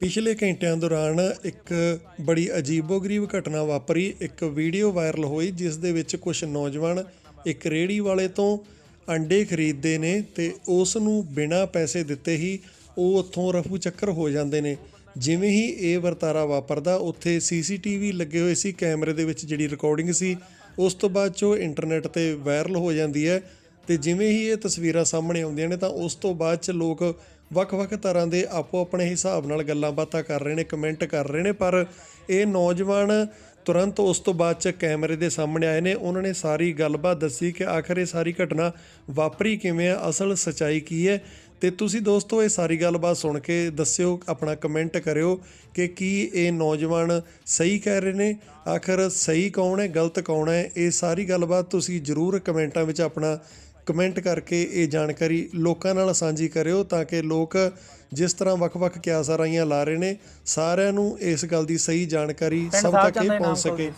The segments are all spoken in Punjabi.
ਪਿਛਲੇ ਘੰਟਿਆਂ ਦੌਰਾਨ ਇੱਕ ਬੜੀ ਅਜੀਬੋ-ਗਰੀਬ ਘਟਨਾ ਵਾਪਰੀ। ਇੱਕ ਵੀਡੀਓ ਵਾਇਰਲ ਹੋਈ, ਜਿਸ ਦੇ ਵਿੱਚ ਕੁਝ ਨੌਜਵਾਨ ਇੱਕ ਰੇੜੀ ਵਾਲੇ ਤੋਂ ਅੰਡੇ ਖਰੀਦਦੇ ਨੇ ਤੇ ਉਸ ਨੂੰ ਬਿਨਾਂ ਪੈਸੇ ਦਿੱਤੇ ਹੀ ਉਹ ਉੱਥੋਂ ਰਫੂ ਚੱਕਰ ਹੋ ਜਾਂਦੇ ਨੇ। ਜਿਵੇਂ ਹੀ ਇਹ ਵਰਤਾਰਾ ਵਾਪਰਦਾ, ਉੱਥੇ ਸੀਸੀਟੀਵੀ ਲੱਗੇ ਹੋਏ ਸੀ, ਕੈਮਰੇ ਦੇ ਵਿੱਚ ਜਿਹੜੀ ਰਿਕਾਰਡਿੰਗ ਸੀ, ਉਸ ਤੋਂ ਬਾਅਦ 'ਚੋਂ ਇੰਟਰਨੈਟ ਤੇ ਵਾਇਰਲ ਹੋ ਜਾਂਦੀ ਹੈ ਤੇ ਜਿਵੇਂ ਹੀ ਇਹ ਤਸਵੀਰਾਂ ਸਾਹਮਣੇ ਆਉਂਦੀਆਂ ਨੇ, ਤਾਂ ਉਸ ਤੋਂ ਬਾਅਦ 'ਚ ਲੋਕ ਵੱਖ-ਵੱਖ ਤਰ੍ਹਾਂ ਦੇ ਆਪੋ ਆਪਣੇ ਹਿਸਾਬ ਨਾਲ ਗੱਲਾਂ ਬਾਤਾਂ ਕਰ ਰਹੇ ਨੇ ਕਮੈਂਟ ਕਰ ਰਹੇ ਨੇ, ਪਰ ਇਹ ਨੌਜਵਾਨ ਤੁਰੰਤ ਉਸ ਤੋਂ ਬਾਅਦ ਚ ਕੈਮਰੇ ਦੇ ਸਾਹਮਣੇ ਆਏ ਨੇ। ਉਹਨਾਂ ਨੇ ਸਾਰੀ ਗੱਲਬਾਤ ਦੱਸੀ ਕਿ ਆਖਰ ਇਹ ਸਾਰੀ ਘਟਨਾ ਵਾਪਰੀ ਕਿਵੇਂ ਆ, ਅਸਲ ਸਚਾਈ ਕੀ ਹੈ? ਤੇ ਤੁਸੀਂ ਦੋਸਤੋ, ਇਹ ਸਾਰੀ ਗੱਲਬਾਤ ਸੁਣ ਕੇ ਦੱਸਿਓ, ਆਪਣਾ ਕਮੈਂਟ ਕਰਿਓ ਕਿ ਕੀ ਇਹ ਨੌਜਵਾਨ ਸਹੀ ਕਹਿ ਰਹੇ ਨੇ? ਆਖਰ ਸਹੀ ਕੌਣ ਹੈ, ਗਲਤ ਕੌਣ ਹੈ? ਇਹ ਸਾਰੀ ਗੱਲਬਾਤ ਤੁਸੀਂ ਜਰੂਰ ਕਮੈਂਟਾਂ ਵਿੱਚ ਆਪਣਾ ਕਮੈਂਟ ਕਰਕੇ ਇਹ ਜਾਣਕਾਰੀ ਲੋਕਾਂ ਨਾਲ ਸਾਂਝੀ ਕਰਿਓ ਤਾਂ ਕਿ ਲੋਕ ਜਿਸ ਤਰ੍ਹਾਂ ਵੱਖ-ਵੱਖ ਕਿਆਸਾਂ ਰਾਈਆਂ ਲਾ ਰਹੇ ਨੇ ਸਾਰਿਆਂ ਨੂੰ ਇਸ ਗੱਲ ਦੀ ਸਹੀ ਜਾਣਕਾਰੀ ਸਭ ਤੱਕ ਇਹ ਪਹੁੰਚ ਸਕੇ।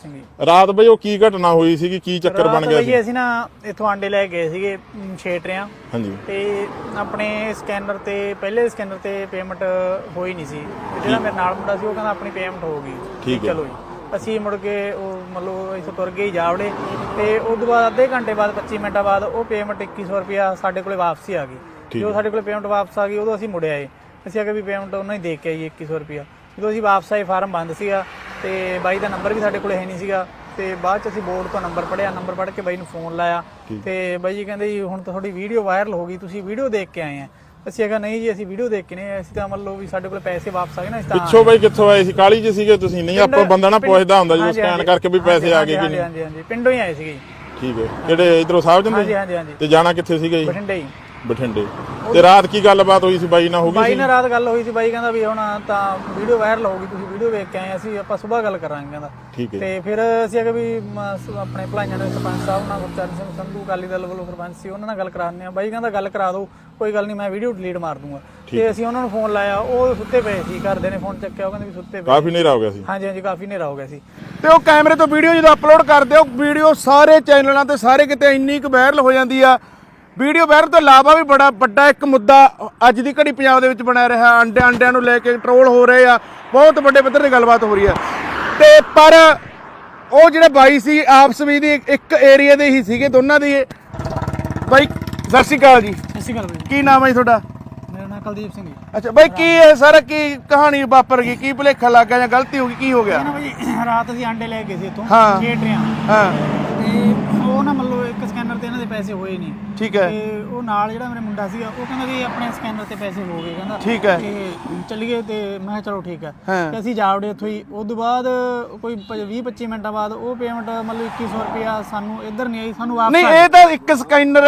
ਰਾਤ ਬਈ ਉਹ ਕੀ ਘਟਨਾ ਹੋਈ ਸੀਗੀ? ਕੀ ਚੱਕਰ ਬਣ ਗਿਆ ਸੀ? ਬਈ ਅਸੀਂ ਨਾ ਇਥੋਂ ਆਂਡੇ ਲੈ ਕੇ ਗਏ ਸੀਗੇ ਛੇਟਰਿਆਂ ਹਾਂਜੀ। ਤੇ ਆਪਣੇ ਸਕੈਨਰ ਤੇ ਪਹਿਲੇ ਸਕੈਨਰ ਤੇ ਪੇਮੈਂਟ ਹੋਈ ਨਹੀਂ ਸੀ। ਜਿਹੜਾ ਮੇਰੇ ਨਾਲ ਮੁੰਡਾ ਸੀ ਉਹ ਕਹਿੰਦਾ ਆਪਣੀ ਪੇਮੈਂਟ ਹੋ ਗਈ। ਠੀਕ ਹੈ। ਚਲੋ ਜੀ। ਅਸੀਂ ਮੁੜ ਕੇ ਉਹ ਮਤਲਬ ਅਸੀਂ ਤੁਰ ਗਏ ਜਾਵੜੇ ਤੇ ਉਸ ਤੋਂ ਬਾਅਦ ਅੱਧੇ ਘੰਟੇ ਬਾਅਦ 25 ਮਿੰਟਾਂ ਬਾਅਦ ਉਹ ਪੇਮੈਂਟ 2100 ਰੁਪਿਆ ਸਾਡੇ ਕੋਲੇ ਵਾਪਸੀ ਆ ਗਈ। ਜਦੋਂ ਸਾਡੇ ਕੋਲੇ ਪੇਮੈਂਟ ਵਾਪਸ ਆ ਗਈ ਉਦੋਂ ਅਸੀਂ ਮੁੜ ਆਏ। ਅਸੀਂ ਅਗੇ ਵੀ ਪੇਮੈਂਟ ਉਹਨਾਂ ਹੀ ਦੇ ਕੇ ਆਈ 2100 ਰੁਪਿਆ ਜਦੋਂ ਅਸੀਂ ਵਾਪਸ ਆਏ ਫਾਰਮ ਬੰਦ ਸੀਗਾ ਤੇ ਬਾਈ ਦਾ ਨੰਬਰ ਵੀ ਸਾਡੇ ਕੋਲੇ ਹੈ ਨਹੀਂ ਸੀਗਾ ਤੇ ਬਾਅਦ ਚ ਅਸੀਂ ਬੋਰਡ ਤੋਂ ਨੰਬਰ ਪੜਿਆ ਨੰਬਰ ਪੜ ਕੇ ਬਾਈ ਨੂੰ ਫੋਨ ਲਾਇਆ ਤੇ ਬਾਈ ਜੀ ਕਹਿੰਦੇ ਜੀ ਹੁਣ ਤਾਂ ਤੁਹਾਡੀ ਵੀਡੀਓ ਵਾਇਰਲ ਹੋ ਗਈ ਤੁਸੀਂ ਵੀਡੀਓ ਦੇਖ ਕੇ ਆਏ ਆ। ਅਸੀਂ ਅਗਾ ਨਹੀਂ ਜੀ ਅਸੀਂ ਵੀਡੀਓ ਦੇਖ ਕੇ ਨਹੀਂ ਅਸੀਂ ਤਾਂ ਮੰਨ ਲਓ ਵੀ ਸਾਡੇ ਕੋਲ ਪੈਸੇ ਵਾਪਸ ਆ ਗਏ ਨਾ ਅਸੀਂ ਤਾਂ ਪਿੱਛੋਂ ਬਈ ਕਿੱਥੋਂ ਆਏ ਸੀ? ਕਾਲੀ ਚ ਸੀਗੇ ਤੁਸੀਂ ਨਹੀਂ ਆਪਾਂ ਬੰਦਾ ਨਾ ਪੁੱਛਦਾ ਹੁੰਦਾ ਹਾਂਜੀ, ਸਕੈਨ ਕਰਕੇ ਵੀ ਪੈਸੇ ਆ ਗਏ ਕਿ ਹਾਂਜੀ ਨਹੀਂ। ਹਾਂਜੀ ਹਾਂਜੀ। ਪਿੰਡੋਂ ਹੀ ਆਏ ਸੀਗੇ ਜੀ। ਠੀਕ ਹੈ। ਕਿਹੜੇ ਇਧਰੋਂ ਸਾਹਿਬ ਜੰਦੇ ਹਾਂਜੀ ਹਾਂਜੀ ਹਾਂਜੀ। ਤੇ ਜਾਣਾ ਕਿੱਥੇ ਸੀਗਾ ਜੀ? ਬਠਿੰਡੇ ਹੀ। ਬਠਿੰਡੇ। ਤੇ ਰਾਤ ਕੀ ਗੱਲਬਾਤ ਹੋਈ ਸੀ ਬਾਈ ਨਾਲ ਹੋ ਗਈ ਬਾਈ ਸੀ? ਨਾਲ ਰਾਤ ਗੱਲ ਹੋਈ ਸੀ ਬਾਈ ਕਹਿੰਦਾ ਵੀ ਹੁਣ ਤਾਂ ਵੀਡੀਓ ਵਾਇਰਲ ਹੋ ਗਈ ਤੁਸੀਂ ਵੀਡੀਓ ਵੇਖ ਕੇ ਆਏ ਅਸੀਂ ਆਪਾਂ ਸਵੇਰ ਗੱਲ ਕਰਾਂਗੇ ਕਹਿੰਦਾ। ਠੀਕ ਹੈ। ਤੇ ਫਿਰ ਅਸੀਂ ਅਗੇ ਵੀ ਮ, ਸ- ਆਪਣੇ ਭਲਾਈਆਂ ਦੇ ਸਰਪੰਚ ਸਾਹਿਬ ਨਾਲ ਗੁਰਚਰਨ ਸਿੰਘ ਸੰਧੂ ਅਕਾਲੀ ਦਲ ਵੱਲੋਂ ਸਰਪੰਚ ਸੀ ਉਹਨਾਂ ਨਾਲ ਗੱਲ ਕਰਾਉਂਦੇ ਆ ਬਾਈ ਕਹਿੰਦਾ ਗੱਲ ਕਰਾ ਦਿਓ ਕੋਈ ਗੱਲ ਨਹੀਂ ਮੈਂ ਵੀਡੀਓ ਡਿਲੀਟ ਮਾਰ ਦੂੰਗਾ। ਤੇ ਅਸੀਂ ਉਹਨਾਂ ਨੂੰ ਫੋਨ ਲਾਇਆ ਉਹ ਸੁੱਤੇ ਪਏ ਸੀ ਘਰਦੇ ਨੇ ਫੋਨ ਚੱਕਿਆ ਉਹ ਕਹਿੰਦੇ ਵੀ ਸੁੱਤੇ ਪਏ ਕਾਫੀ ਹਨੇਰਾ ਹੋ ਗਿਆ ਸੀ। ਹਾਂਜੀ ਹਾਂਜੀ ਕਾਫੀ ਹਨੇਰਾ ਹੋ ਗਿਆ ਸੀ। ਤੇ ਉਹ ਕੈਮਰੇ ਤੋਂ ਵੀਡੀਓ ਜਦੋਂ ਅਪਲੋਡ ਕਰਦੇ ਹੋ ਵੀਡੀਓ ਸਾਰੇ ਚੈਨਲਾਂ ਤੇ ਸਾਰੇ ਕਿਤੇ ਇੰਨੀ ਕੁ ਵਾਇਰਲ ਹੋ ਜਾਂਦੀ ਆ ਵੀਡੀਓ ਵਾਇਰਲ ਤੋਂ ਇਲਾਵਾ ਵੀ ਬੜਾ ਵੱਡਾ ਇੱਕ ਮੁੱਦਾ ਅੱਜ ਦੀ ਘੜੀ ਪੰਜਾਬ ਦੇ ਵਿੱਚ ਬਣਿਆ ਰਿਹਾ। ਅੰਡੇ ਅੰਡਿਆਂ ਨੂੰ ਲੈ ਕੇ ਟਰੋਲ ਹੋ ਰਹੇ ਆ। ਬਹੁਤ ਵੱਡੇ ਪੱਧਰ ਤੇ ਗੱਲਬਾਤ ਹੋ ਰਹੀ ਆ ਤੇ ਪਰ ਉਹ ਜਿਹੜੇ ਬਾਈ ਸੀ ਆਪਸ ਵਿੱਚ ਦੀ ਇੱਕ ਏਰੀਆ ਦੇ ਹੀ ਸੀਗੇ ਦੋਨਾਂ ਦੀ। ਬਾਈ ਸਤਿ ਸ਼੍ਰੀ ਅਕਾਲ ਜੀ। ਸਤਿ ਸ਼੍ਰੀ ਅਕਾਲ ਬਾਈ। ਕੀ ਨਾਮ ਹੈ ਜੀ ਤੁਹਾਡਾ? ਮੇਰਾ ਨਾਮ ਕੁਲਦੀਪ ਸਿੰਘ ਹੈ। ਅੱਛਾ ਬਾਈ ਕੀ ਇਹ ਸਾਰਾ ਕੀ ਕਹਾਣੀ ਵਾਪਰ ਗਈ? ਕੀ ਭੁਲੇਖਾ ਲੱਗ ਗਿਆ ਜਾਂ ਗਲਤੀ ਹੋ ਗਈ? ਕੀ ਹੋ ਗਿਆ? ਨਾ ਬਾਈ ਰਾਤ ਅਸੀਂ ਆਂਡੇ ਲੈ ਕੇ ਗਏ ਸੀ ਇੱਥੋਂ ਹਾਂ। ਹਾਂ। ਤੇ ਪੈਸੇ ਹੋਏ ਨਹੀਂ। ਠੀਕ ਹੈ। ਤੇ ਉਹ ਨਾਲ ਜਿਹੜਾ ਮੇਰੇ ਮੁੰਡਾ ਸੀਗਾ ਉਹ ਕਹਿੰਦਾ ਵੀ ਆਪਣੇ ਸਕੈਨਰ ਤੇ ਪੈਸੇ ਹੋ ਗਏ ਕਹਿੰਦਾ। ਠੀਕ ਹੈ। ਤੇ ਚੱਲੀਏ ਤੇ ਮੈਂ ਕਿਹਾ ਚਲੋ ਠੀਕ ਹੈ। ਹਾਂ। ਤੇ ਅਸੀਂ ਜਾਵੜੇ ਉੱਥੋਂ ਹੀ। ਉਸ ਤੋਂ ਬਾਅਦ ਕੋਈ 20 25 ਮਿੰਟਾਂ ਬਾਅਦ ਉਹ ਪੇਮੈਂਟ ਮਤਲਬ 2100 ਰੁਪਿਆ ਸਾਨੂੰ ਇੱਧਰ ਨਹੀਂ ਆਈ ਸਾਨੂੰ ਵਾਪਸ ਨਹੀਂ ਆ। ਇਹ ਤਾਂ ਇੱਕ ਸਕੈਨਰ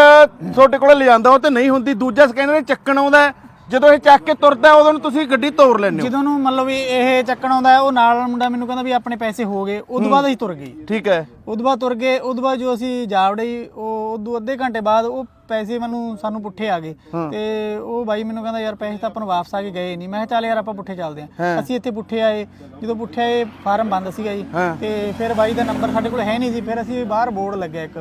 ਤੁਹਾਡੇ ਕੋਲ ਲਿਜਾਂਦਾ ਉਹ ਤੇ ਨਹੀਂ ਹੁੰਦੀ। ਦੂਜਾ ਸਕੈਨਰ ਇਹ ਚੱਕਣ ਆਉਂਦਾ ਹੈ। ਜਦੋਂ ਇਹ ਚੱਕ ਕੇ ਤੁਰਦਾ ਹੈ, ਉਦੋਂ ਨੂੰ ਤੁਸੀਂ ਗੱਡੀ ਤੋੜ ਲੈਂਦੇ ਹੋ। ਜਦੋਂ ਨੂੰ ਮਤਲਬ ਵੀ ਇਹ ਚੱਕਣ ਆਉਂਦਾ ਹੈ, ਉਹ ਨਾਲ ਵਾਲਾ ਮੁੰਡਾ ਮੈਨੂੰ ਕਹਿੰਦਾ ਵੀ ਆਪਣੇ ਪੈਸੇ ਹੋ ਗਏ ਉਸ ਤੋਂ ਬਾਅਦ ਅਸੀਂ ਤੁਰ ਗਏ। ਠੀਕ ਹੈ। ਤੋਂ ਬਾਅਦ ਤੁਰ ਗਏ ਤੋਂ ਬਾਅਦ ਜੋ ਅਸੀਂ ਜਾਵੜੇ ਹੀ, ਉਹ ਉਦੋਂ ਅੱਧੇ ਘੰਟੇ ਬਾਅਦ ਉਹ ਪੈਸੇ ਮੈਨੂੰ ਸਾਨੂੰ ਪੁੱਠੇ ਆ ਗਏ। ਤੇ ਉਹ ਬਾਈ ਮੈਨੂੰ ਕਹਿੰਦਾ ਯਾਰ ਪੈਸੇ ਤਾਂ ਆਪਾਂ ਨੂੰ ਵਾਪਸ ਆ ਕੇ ਗਏ ਨਹੀਂ। ਮੈਂ ਕਿਹਾ ਚੱਲ ਯਾਰ ਆਪਾਂ ਪੁੱਠੇ ਚੱਲਦੇ ਆਂ ਅਸੀਂ ਇੱਥੇ ਪੁੱਠੇ ਆਏ। ਜਦੋਂ ਪੁੱਠੇ ਆਏ ਫਾਰਮ ਬੰਦ ਸੀਗਾ ਜੀ। ਤੇ ਫਿਰ ਬਾਈ ਦਾ ਨੰਬਰ ਸਾਡੇ ਕੋਲ ਹੈ ਨਹੀਂ ਸੀ। ਫਿਰ ਅਸੀਂ ਬਾਹਰ ਬੋਰਡ ਲੱਗਿਆ ਇੱਕ।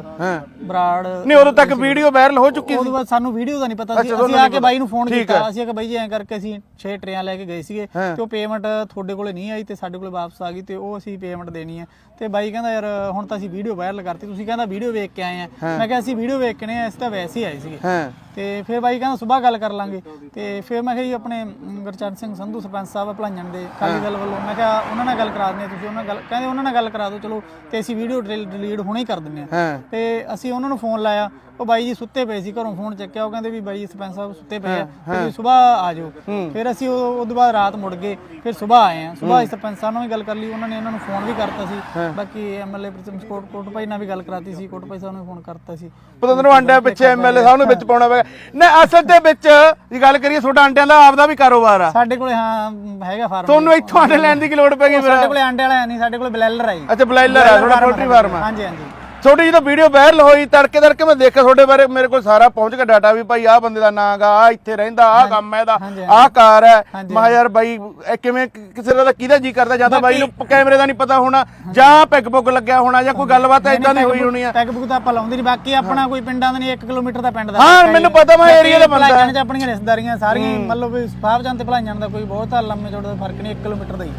ਬਰਾੜ ਨਹੀਂ ਉਦੋਂ ਤੱਕ ਵੀਡੀਓ ਵਾਇਰਲ ਹੋ ਚੁੱਕੀ ਸੀ। ਤੋਂ ਬਾਅਦ ਸਾਨੂੰ ਵੀਡੀਓ ਦਾ ਨਹੀਂ ਪਤਾ ਸੀ। ਅਸੀਂ ਆ ਕੇ ਬਾਈ ਨੂੰ ਫੋਨ ਕੀਤਾ। ਅਸੀਂ ਕੇ ਬਾਈ ਜੀ ਐਂ ਕਰਕੇ ਅਸੀਂ 6 ਟਰੇਆਂ ਲੈ ਕੇ ਗਏ ਸੀਗੇ। ਤੇ ਉਹ ਪੇਮੈਂਟ ਤੁਹਾਡੇ ਕੋਲੇ ਨਹੀਂ ਆਈ ਤੇ ਸਾਡੇ ਕੋਲੇ ਵਾਪਸ ਆ ਗਈ ਤੇ ਉਹ ਅਸੀਂ ਪੇਮੈਂਟ ਦੇਣੀ ਹੈ। ਤੇ ਬਾਈ ਕਹਿੰਦਾ ਯਾਰ ਹੁਣ ਤਾਂ ਅਸੀਂ ਵੀਡੀਓ ਵਾਇਰਲ ਕਰਤੀ ਤੁਸੀਂ ਕਹਿੰਦਾ ਵੀਡੀਓ ਵੇਖ ਕੇ ਆਏ ਆ। ਮੈਂ ਕਿਹਾ ਅਸੀਂ ਵੀਡੀਓ ਵੇਖ ਕੇ ਨਹੀਂ ਆਏ ਅਸੀਂ ਤਾਂ ਵੈਸੇ ਹੀ ਆਏ ਸੀਗੇ। ਹਾਂ। ਤੇ ਫਿਰ ਬਾਈ ਕਹਿੰਦਾ ਸਵੇਰ ਗੱਲ ਕਰ ਲਾਂਗੇ। ਤੇ ਫਿਰ ਮੈਂ ਕਿਹਾ ਜੀ ਆਪਣੇ ਗੁਰਚਰਨ ਸਿੰਘ ਸੰਧੂ ਸਰਪੰਚ ਸਾਹਿਬ ਭਲਾਈਆਂ ਦੇ ਕਾਲੀ ਦਲ ਵੱਲੋਂ ਮੈਂ ਕਿਹਾ ਉਹਨਾਂ ਨਾਲ ਗੱਲ ਕਰਾ ਦਿੰਦੇ ਤੁਸੀਂ ਉਹਨਾਂ ਨਾਲ ਗੱਲ ਕਹਿੰਦੇ ਉਹਨਾਂ ਨਾਲ ਗੱਲ ਕਰਾ ਦਿਓ ਚਲੋ ਤੇ ਅਸੀਂ ਵੀਡੀਓ ਡਿਲੀਟ ਹੁਣੇ ਹੀ ਕਰ ਦਿੰਦੇ ਆ ਤੇ ਅਸੀਂ ਉਹਨਾਂ ਨੂੰ ਫੋਨ ਲਾਇਆ ਉਹ ਬਾਈ ਜੀ ਸੁੱਤੇ ਪਏ ਸੀ ਘਰੋਂ ਫੋਨ ਚੱਕਿਆ ਉਹ ਕਹਿੰਦੇ ਵੀ ਬਾਈ ਸਰਪੰਚ ਸਾਹਿਬ ਸੁੱਤੇ ਪਏ ਆ ਤੁਸੀਂ ਸਵੇਰ ਆ ਜਾਓ। ਫਿਰ ਅਸੀਂ ਉਹ ਤੋਂ ਬਾਅਦ ਰਾਤ ਮੁੜ ਗਏ ਫਿਰ ਸਵੇਰ ਆਏ ਆ ਸਵੇਰ ਸਰਪੰਚ ਸਾਹਿਬ ਨਾਲ ਵੀ ਗੱਲ ਕਰ ਲਈ ਉਹਨਾਂ ਨੇ ਉਹਨਾਂ ਨੂੰ ਫੋਨ ਵੀ ਕਰਤਾ ਸੀ। ਬਾਕੀ ਐਮਐਲਏ ਪ੍ਰਤਮ ਕੋਟ ਕੋਟ ਭਾਈ ਨਾਲ ਵੀ ਗੱਲ ਕਰਾਤੀ ਸੀ ਕੋਟ ਭਾਈ ਸਾਹਿਬ ਨੂੰ ਫੋਨ ਕਰਤਾ ਸੀ। ਪਤੰਦਰ ਨੂੰ ਅੰਡਿਆਂ ਪਿੱਛੇ ਐਮਐਲਏ ਸਾਹਿਬ ਨੂੰ ਵਿੱਚ ਪਾਉਣਾ ਪਏਗਾ ਨਾ ਅਸਲ ਦੇ ਵਿੱਚ ਜੇ ਗੱਲ ਕਰੀਏ ਤੁਹਾਡਾ ਅੰਡਿਆਂ ਦਾ ਆਪਦਾ ਵੀ ਕਾਰੋਬਾਰ ਆ। ਸਾਡੇ ਕੋਲੇ ਹਾਂ ਹੈਗਾ ਫਾਰਮ। ਤੁਹਾਨੂੰ ਇੱਥੋਂ ਅੰਡੇ ਲੈਣ ਦੀ ਕੀ ਲੋੜ ਪੈਗੀ ਫਿਰ ਸਾਡੇ ਕੋਲੇ ਆਂਡੇ ਵਾਲਾ ਨਹੀਂ ਸਾਡੇ ਕੋਲੇ ਬਲੈਲਰ ਹੈ ਜੀ। ਅੱਛਾ ਬਲਾਈਲਰ ਆ ਤੁਹਾਡਾ ਪੋਲਟਰੀ ਫਾਰਮ ਆ। ਹਾਂਜੀ ਹਾਂਜੀ। ਛੋਟੀ ਜਿਹੀ ਤਾਂ ਵੀਡੀਓ ਵਾਇਰਲ ਹੋਈ ਤੜਕੇ ਤੜਕੇ ਮੈਂ ਦੇਖਿਆ ਤੁਹਾਡੇ ਬਾਰੇ ਮੇਰੇ ਕੋਲ ਸਾਰਾ ਪਹੁੰਚ ਗਿਆ ਡਾਟਾ ਵੀ ਭਾਈ ਆਹ ਬੰਦੇ ਦਾ ਨਾਂ ਗਾ ਆਹ ਇੱਥੇ ਰਹਿੰਦਾ ਆਹ ਕੰਮ ਹੈ ਇਹਦਾ ਹਾਂਜੀ, ਆਹ ਕਾਰ ਹੈ। ਹਾਂਜੀ, ਮੈਂ ਯਾਰ ਬਾਈ ਇਹ ਕਿਵੇਂ ਕਿਸੇ ਦਾ ਤਾਂ ਕਿਹਦਾ ਜੀ ਕਰਦਾ ਜਾਂ ਤਾਂ ਬਾਈ ਨੂੰ ਕੈਮਰੇ ਦਾ ਨਹੀਂ ਪਤਾ ਹੋਣਾ ਜਾਂ ਪੈਗ ਪੁੱਗ ਲੱਗਿਆ ਹੋਣਾ ਜਾਂ ਕੋਈ ਗੱਲਬਾਤ ਇਦਾਂ ਦੀ ਹੋਈ ਹੋਣੀ ਆ। ਟੈਗ ਬੁੱਕ ਤਾਂ ਆਪਾਂ ਲਾਉਂਦੇ ਨਹੀਂ ਬਾਕੀ ਆਪਣਾ ਕੋਈ ਪਿੰਡਾਂ ਦਾ ਨਹੀਂ 1 ਕਿਲੋਮੀਟਰ ਦਾ ਪਿੰਡ ਦਾ। ਹਾਂ, ਫ਼ਰਕ ਹੈ ਮੈਨੂੰ ਜੀ। ਪਤਾ, ਮੈਂ ਬਾਕੀ area ਦਾ ਬੰਦਾ। ਭਲਾਈਆਂ 'ਚ ਆਪਣੀਆਂ ਰਿਸ਼ਤੇਦਾਰੀਆਂ ਸਾਰੀਆਂ ਮਤਲਬ ਵੀ ਸਾਹਬ ਜਾਣ ਤੇ ਭਲਾਈਆਂ ਦਾ ਕੋਈ ਬਹੁਤ ਲੰਮੇ ਚੌੜੇ ਦਾ ਫ਼ਰਕ ਨਹੀਂ 1 ਕਿਲੋਮੀਟਰ ਦਾ ਹੀ।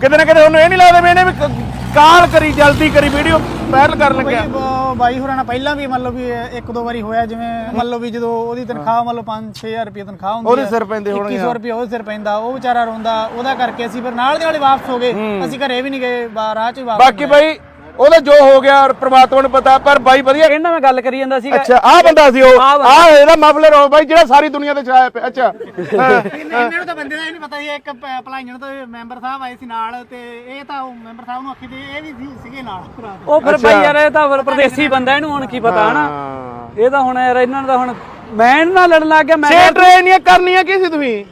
ਕਿਤੇ ਨਾ ਕਿਤੇ ਉਹਨੂੰ ਇਹ ਨਹੀਂ ਲੱਗਦਾ ਵੀ ਇਹਨੇ ਵੀ ਕ- ਕਾਲ ਕਰੀ ਜਲਦੀ ਕਰੀ ਵੀਡੀਓ ਵਾਇਰਲ ਕਰਨ ਲੱਗਿਆ। ਬਈ ਹੋਰਾਂ ਨਾਲ ਪਹਿਲਾਂ ਵੀ ਮਤਲਬ ਵੀ ਇੱਕ ਦੋ ਵਾਰੀ ਹੋਇਆ ਜਿਵੇਂ ਮਤਲਬ ਵੀ ਜਦੋਂ ਉਹਦੀ ਤਨਖਾਹ ਮਤਲਬ 5-6000 ਰੁਪਏ ਤਨਖਾਹ ਹੁੰਦੀ ਉਹਦੇ ਸਿਰ ਪੈਂਦੇ ਹੋਣਗੇ, 2100 ਰੁਪਏ ਉਹਦੇ ਸਿਰ ਪੈਂਦਾ ਉਹ ਵਿਚਾਰਾ ਰੋਂਦਾ ਉਹਦਾ ਕਰਕੇ ਅਸੀਂ ਫਿਰ ਨਾਲ ਦੇ ਨਾਲੇ ਵਾਪਸ ਹੋ ਗਏ। ਅਸੀਂ ਘਰੇ ਵੀ ਨਹੀਂ ਗਏ ਰਾਹ 'ਚ ਹੀ ਵਾਪਸ ਬਾਕੀ ਬਾਈ ਉਹਦਾ ਜੋ ਹੋ ਗਿਆ ਔਰ ਪ੍ਰਮਾਤਮਾ ਨੂੰ ਪਤਾ ਪਰ ਬਾਈ ਵਧੀਆ ਇਹਨਾਂ ਨਾਲ ਗੱਲ ਕਰੀ ਜਾਂਦਾ ਸੀਗਾ। ਅੱਛਾ ਆਹ ਬੰਦਾ ਸੀ ਉਹ। ਆਹ ਇਹਦਾ ਮਫਲਰ ਹੋ ਬਾਈ ਜਿਹੜਾ ਸਾਰੀ ਦੁਨੀਆ ਤੇ ਛਾਇਆ ਪਿਆ। ਅੱਛਾ। ਹਾਂ। ਇਹਨਾਂ ਨੂੰ ਤਾਂ ਬੰਦੇ ਦਾ ਇਹ ਨਹੀਂ ਪਤਾ ਸੀ ਇੱਕ ਪ- ਭਲਾਈਆਂ ਤੋਂ ਮੈਂਬਰ ਸਾਹਿਬ ਆਏ ਸੀ ਨਾਲ ਤੇ ਇਹ ਤਾਂ ਉਹ ਮੈਂਬਰ ਸਾਹਿਬ ਨੂੰ ਆਖੀ ਤੇ ਇਹ ਵੀ ਸੀ- ਸੀਗੇ ਨਾਲ। ਉਹ ਫਿਰ ਭਾਈ ਯਾਰ ਇਹ ਤਾਂ ਫਿਰ ਪ੍ਰਦੇਸੀ ਬੰਦਾ ਇਹਨੂੰ ਹੁਣ ਕੀ ਪਤਾ ਹਨਾ? ਇਹ ਤਾਂ ਹੁਣ ਯਾਰ ਇਹਨਾਂ ਦਾ ਹੁਣ ਮੈਂ ਇਹਨਾਂ ਨਾਲ ਲੜਨ ਲੱਗ ਗਿਆ ਮੈਂ ਛੇ ਟ੍ਰੇਨੀਆਂ ਕਰਨੀਆਂ ਕੀ ਸੀ ਤੁਸੀਂ?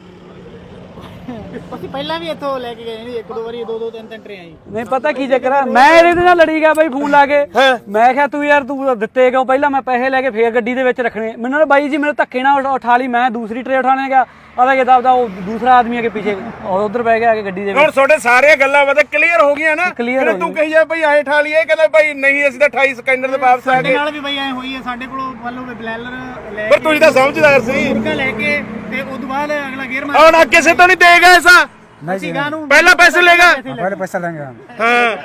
ਅਸੀਂ ਪਹਿਲਾਂ ਵੀ ਇੱਥੋਂ ਲੈ ਕੇ ਗਏ ਸੀ ਇੱਕ ਦੋ ਵਾਰੀ ਦੋ ਦੋ ਤਿੰਨ ਤਿੰਨ ਟਰੇ ਆਈ ਨਹੀਂ ਪਤਾ ਕੀ ਚੱਕਰ ਆ? ਮੈਂ ਇਹਦੇ ਨਾਲ ਲੜੀ ਗਿਆ ਬਾਈ ਫੋਨ ਲਾ ਕੇ। ਮੈਂ ਕਿਹਾ ਤੂੰ ਯਾਰ ਤੂੰ ਦਿੱਤੇ ਕਿਉਂ? ਪਹਿਲਾਂ ਮੈਂ ਪੈਸੇ ਲੈ ਕੇ ਫੇਰ ਗੱਡੀ ਦੇ ਵਿੱਚ ਰੱਖਣੇ ਮੈਨੂੰ ਨਾ ਬਾਈ ਜੀ ਮੇਰੇ ਧੱਕੇ ਨਾਲ ਉਠਾ- ਲਈ। ਮੈਂ ਦੂਸਰੀ ਟਰੇ ਉਠਾਣੇ ਗਿਆ। ਆਦਾ ਕਿ ਦਾ ਉਹ ਦੂਸਰਾ ਆਦਮੀ ਆ ਕੇ ਪਿੱਛੇ। ਉਹ ਉਧਰ ਬਹਿ ਗਿਆ ਆ ਕੇ ਗੱਡੀ ਦੇ ਵਿੱਚ। ਹੁਣ ਤੁਹਾਡੇ ਸਾਰੀਆਂ ਗੱਲਾਂ ਪਤਾ ਕਲੀਅਰ ਹੋ ਗਈਆਂ ਨਾ? Clear ਹੋ ਤੂੰ ਕਹੀ ਜਾ ਭਾਈ ਆਏ ਠਾ ਲਈਏ। ਕਹਿੰਦਾ ਭਾਈ ਨਹੀਂ ਅਸੀਂ ਤਾਂ 28 ਸਕੈਨਰ ਦੇ ਵਾਪਸ ਆ ਸਾਡੇ ਗਏ। ਨਾਲ ਵੀ ਬਈ ਐ ਹੋਈ ਹੈ ਸਾਡੇ ਕੋਲੋਂ ਮੰਨ ਲਓ ਬਲੈਲਰ ਲੈ ਪਰ ਤੁਸੀਂ ਤਾਂ ਸਮਝਦਾਰ ਸੀ। ਮੁਰਗਾ ਲੈ ਕੇ ਤੇ ਉਸ ਤੋਂ ਬਾਅਦ ਅਗਲਾ ਗੇਅਰ ਮਾਰ ਹੁਣ ਆ ਕਿਸੇ ਤੋਂ ਨਹੀਂ ਦੇਗਾ पैसा नहीं जी नहीं। पहला पैसे लेगा पहले पैसा लेंगे हम हाँ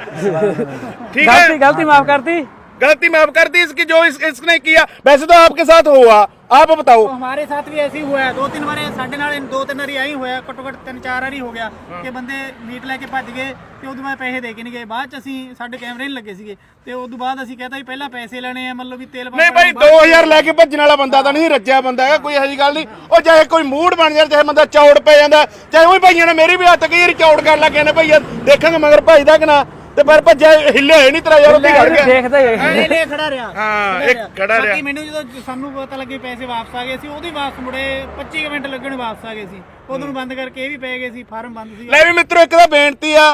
ठीक है गलती माफ करती गलती माफ करती इसकी जो इस, इसने किया वैसे तो आपके साथ हुआ आप बताओ ਹਮਾਰੇ ਸਾਥ ਵੀ ਐਸੀ ਹੋਇਆ ਹੈ। ਦੋ ਤਿੰਨ ਵਾਰੀ ਸਾਡੇ ਨਾਲ ਦੋ ਤਿੰਨ ਵਾਰੀ ਆਈ ਹੋਇਆ ਘੱਟੋ ਘੱਟ ਤਿੰਨ ਚਾਰ ਵਾਰੀ ਹੋ ਗਿਆ ਕਿ ਬੰਦੇ ਮੀਟ ਲੈ ਕੇ ਭੱਜ ਗਏ ਤੇ ਉਦੋਂ ਬਾਅਦ ਪੈਸੇ ਦੇ ਕੇ ਨਹੀਂ ਗਏ ਬਾਅਦ ਚ ਅਸੀਂ ਸਾਡੇ ਕੈਮਰੇ ਨਹੀਂ ਲੱਗੇ ਸੀਗੇ ਤੇ ਉਦੋਂ ਬਾਅਦ ਅਸੀਂ ਕਹਤਾ ਵੀ ਪਹਿਲਾਂ ਪੈਸੇ ਲੈਣੇ ਆ ਮਤਲਬ ਵੀ ਤੇਲ ਨਹੀਂ ਭਾਈ 2000 ਲੈ ਕੇ ਭੱਜਣ ਵਾਲਾ ਬੰਦਾ ਤਾਂ ਨਹੀਂ ਰੱਜਿਆ ਬੰਦਾ ਹੈਗਾ ਕੋਈ ਇਹੋ ਜਿਹੀ ਗੱਲ ਨਹੀਂ ਉਹ ਚਾਹੇ ਕੋਈ ਮੂਡ ਬਣ ਜਾਏ ਚਾਹੇ ਬੰਦਾ ਚੌੜ ਪੈ ਜਾਂਦਾ ਚਾਹੇ ਉਹ ਭਾਈਆਂ ਨੇ ਮੇਰੀ ਵੀ ਹੱਥ ਕਈ ਵਾਰੀ ਚੌੜ ਕਰਨ ਲੱਗੇ ਨੇ ਭਈਆ ਦੇਖਾਂਗੇ ਮਗਰ ਭੱਜਦਾ ਕਿ ਨਾ ਤੇ ਪਰ ਭੱਜਿਆ ਹਿੱਲਿਆ ਹੋਇਆ ਨਹੀਂ ਤੇਰਾ ਯਾਰ ਉੱਥੇ ਖੜ ਗਿਆ। ਦੇਖਦਾ ਹੀ ਹੈ। ਇਹ। ਲੈ ਖੜਾ ਰਿਹਾ। ਹਾਂ ਇੱਕ ਖੜਾ ਰਿਹਾ। ਬਾਕੀ ਮੈਨੂੰ ਜਦੋਂ ਸਾਨੂੰ ਪਤਾ ਲੱਗੇ ਪੈਸੇ ਵਾਪਸ ਆ ਗਏ ਸੀ ਉਹਦੀ ਵਾਪਸ ਮੁੜੇ 25 ਕੁ ਮਿੰਟ ਲੱਗਣ ਵਾਪਸ ਆ ਗਏ ਸੀ। ਉਦੋਂ ਨੂੰ ਬੰਦ ਕਰਕੇ ਇਹ ਵੀ ਪੈ ਗਏ ਸੀ ਫਾਰਮ ਬੰਦ ਸੀ ਲੈ ਵੀ ਮਿੱਤਰੋ ਇੱਕ ਤਾਂ ਬੇਨਤੀ ਆ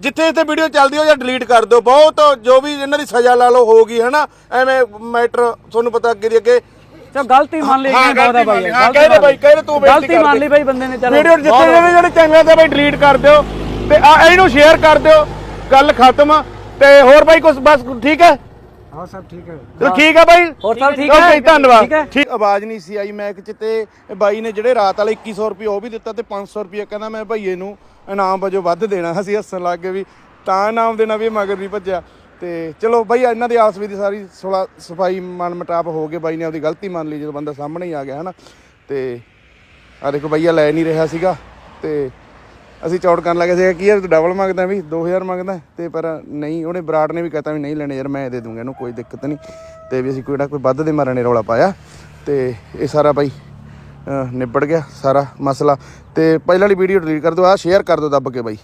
ਜਿੱਥੇ ਜਿੱਥੇ ਵੀਡੀਓ ਚੱਲਦੀ ਹੋ ਜਾਂ ਡਿਲੀਟ ਕਰ ਦਿਓ। ਬਹੁਤ ਜੋ ਵੀ ਇਹਨਾਂ ਦੀ ਸਜ਼ਾ ਲਾ ਲਓ ਹੋਊਗੀ ਹਨਾ? ਐਵੇਂ ਮੈਟਰ ਤੁਹਾਨੂੰ ਪਤਾ ਅੱਗੇ ਦੀ ਅੱਗੇ। ਚਲ ਗਲਤੀ ਮੰਨ ਲਈ ਹਾਂ, ਗਲਤੀ ਮੰਨ ਬਾਈ ਲਈ। ਹਾਂ, ਕਹਿ ਦੇ ਬਾਈ, ਕਹਿ ਦੇ ਤੂੰ ਬੇਇੱਜ਼ਤੀ ਗਲਤੀ ਮੰਨ ਲਈ ਬਾਈ ਬੰਦੇ ਨੇ ਚਲੋ। ਵੀਡੀਓ ਜਿੱਥੇ ਜਿਹੜੇ ਜਿਹੜੇ ਚੈਨਲਾਂ ਤੇ ਬਾਈ ਡਿਲੀਟ ਕਰ ਦਿਓ ਤੇ ਆ ਇਹਨੂੰ ਸ਼ੇਅਰ ਕਰ ਦਿਓ। ਗੱਲ ਖਤਮ ਤੇ ਹੋਰ ਬਾਈ ਕੁਝ ਬਸ ਠੀਕ ਹੈ? ਹਾਂ ਸਭ ਠੀਕ ਹੈ। ਚਲੋ ਠੀਕ ਹੈ ਬਾਈ। ਹੋਰ ਸਭ ਠੀਕ ਹੈ? ਓਕੇ ਧੰਨਵਾਦ। ਠੀਕ ਆਵਾਜ਼ ਨਹੀਂ ਸੀ ਆਈ ਮੈਂ ਚ ਤੇ ਬਾਈ ਨੇ ਜਿਹੜੇ ਰਾਤ ਵਾਲੇ 2100 ਰੁਪਏ ਉਹ ਵੀ ਦਿੱਤਾ ਤੇ 500 ਰੁਪਏ ਕਹਿੰਦਾ ਮੈਂ ਭਈਏ ਨੂੰ ਇਨਾਮ ਵਜੋਂ ਵੱਧ ਦੇਣਾ। ਅਸੀਂ ਹੱਸਣ ਲੱਗ ਗਏ ਵੀ ਤਾਂ ਇਨਾਮ ਦੇਣਾ ਵੀ ਮਗਰ ਵੀ ਭੱਜਿਆ। ਤੇ ਚਲੋ ਬਾਈ ਇਹਨਾਂ ਦੇ ਆਸ ਵੀ ਦੀ ਸਾਰੀ ਸਫ਼ਾਈ ਮਨ ਮਟਾਪ ਹੋ ਗਏ। ਬਾਈ ਨੇ ਆਪਦੀ ਗਲਤੀ ਮੰਨ ਲਈ ਜਦੋਂ ਬੰਦਾ ਸਾਹਮਣੇ ਹੀ ਆ ਗਿਆ ਹਨਾ। ਤੇ ਆ ਦੇਖੋ ਬਈਆ ਲੈ ਨਹੀਂ ਰਿਹਾ ਸੀਗਾ। ਤੇ ਅਸੀਂ ਚੌੜ ਕਰਨ ਲੱਗੇ ਸੀਗਾ, ਕੀ ਯਾਰ ਤੂੰ ਡਬਲ ਮੰਗਦਾ ਵੀ 2000 ਮੰਗਦਾ? ਤੇ ਪਰ ਨਹੀਂ, ਉਹਨੇ ਬਰਾੜ ਨੇ ਵੀ ਕਹਤਾ ਵੀ ਨਹੀਂ ਲੈਣੇ ਯਾਰ, ਮੈਂ ਦੇ ਦੂੰਗਾ ਇਹਨੂੰ, ਕੋਈ ਦਿੱਕਤ ਨਹੀਂ। ਤੇ ਵੀ ਅਸੀਂ ਕੋਈ ਨਾ ਕੋਈ ਵੱਧ ਦੇ ਮਾਰਨੇ ਰੌਲਾ ਪਾਇਆ। ਤੇ ਇਹ ਸਾਰਾ ਬਾਈ ਨਿਬੜ ਗਿਆ ਸਾਰਾ ਮਸਲਾ। ਤੇ ਪਹਿਲਾਂ ਵਾਲੀ ਵੀਡੀਓ ਡਿਲੀਟ ਕਰ ਦਿਓ ਆ ਸ਼ੇਅਰ ਕਰ ਦਿਓ ਦੱਬ ਕੇ ਬਾਈ।